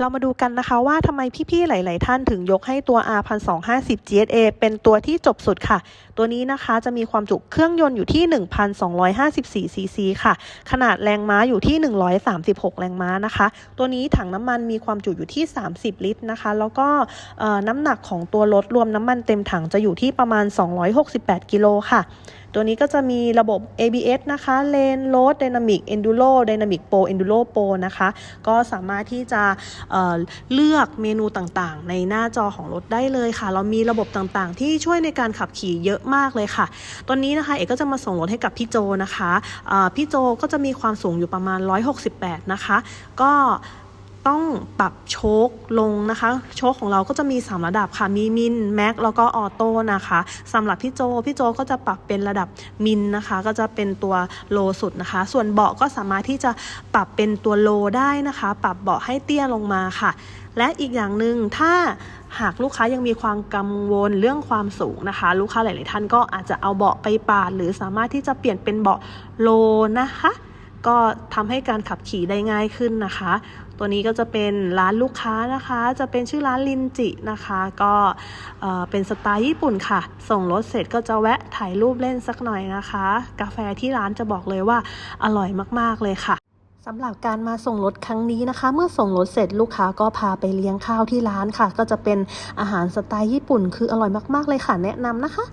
เรามาดูกันนะคะว่าทำไมพี่ๆ หลาย ๆ ท่านถึงยกให้ตัว R 1 2 5 0 GSA เป็นตัวที่จบสุดค่ะ ตัวนี้นะคะจะมีความจุเครื่องยนต์อยู่ที่ 1,254 ซีซีค่ะ ขนาดแรงม้าอยู่ที่ 136 แรงม้านะคะ ตัวนี้ถังน้ำมันมีความจุอยู่ที่ 30 ลิตรนะคะ แล้วก็น้ำหนักของตัวรถรวมน้ำมันเต็มถังจะอยู่ที่ประมาณ 268 กิโลค่ะตัวนี้ก็จะมีระบบ ABS นะคะ Lane Load Dynamic Enduro Dynamic Pro Enduro Pro นะคะ ก็สามารถที่จะเเลือกเมนูต่างๆ ในหน้าจอของรถได้เลยค่ะ เรามีระบบต่างๆ ที่ช่วยในการขับขี่เยอะมากเลยค่ะ ตัวนี้นะคะเอกก็จะมาส่งรถให้กับพี่โจนะคะพี่โจก็จะมีความสูงอยู่ประมาณ 168 นะคะ ก็ ต้องปรับโชคลงนะคะ โชคของเราก็จะมี 3 ระดับค่ะ มีมินแม็กแล้วก็ออโต้นะคะสำหรับพี่โจ พี่โจก็จะปรับเป็นระดับมินนะคะ ก็จะเป็นตัวโลสุดนะคะ ส่วนเบาะก็สามารถที่จะปรับเป็นตัวโลได้นะคะ ปรับเบาะให้เตี้ยลงมาค่ะ และอีกอย่างหนึ่งถ้าหากลูกค้ายังมีความกังวลเรื่องความสูงนะคะ ลูกค้าหลาย ๆ ท่านก็อาจจะเอาเบาะไปปาด หรือสามารถที่จะเปลี่ยนเป็นเบาะโลนะคะ ก็ทำให้การขับขี่ได้ง่ายขึ้นนะคะ ตัวนี้ก็จะเป็นร้านลูกค้านะคะ จะเป็นชื่อร้านลินจินะคะ ก็เอ่อเป็นสไตล์ญี่ปุ่นค่ะ ส่งรถเสร็จก็จะแวะถ่ายรูปเล่นสักหน่อยนะคะ กาแฟที่ร้านจะบอกเลยว่าอร่อยมากๆเลยค่ะสำหรับการมาส่งรถครั้งนี้นะคะ เมื่อส่งรถเสร็จลูกค้าก็พาไปเลี้ยงข้าวที่ร้านค่ะ ก็จะเป็นอาหารสไตล์ญี่ปุ่น คืออร่อยมากๆเลยค่ะ แนะนำนะคะ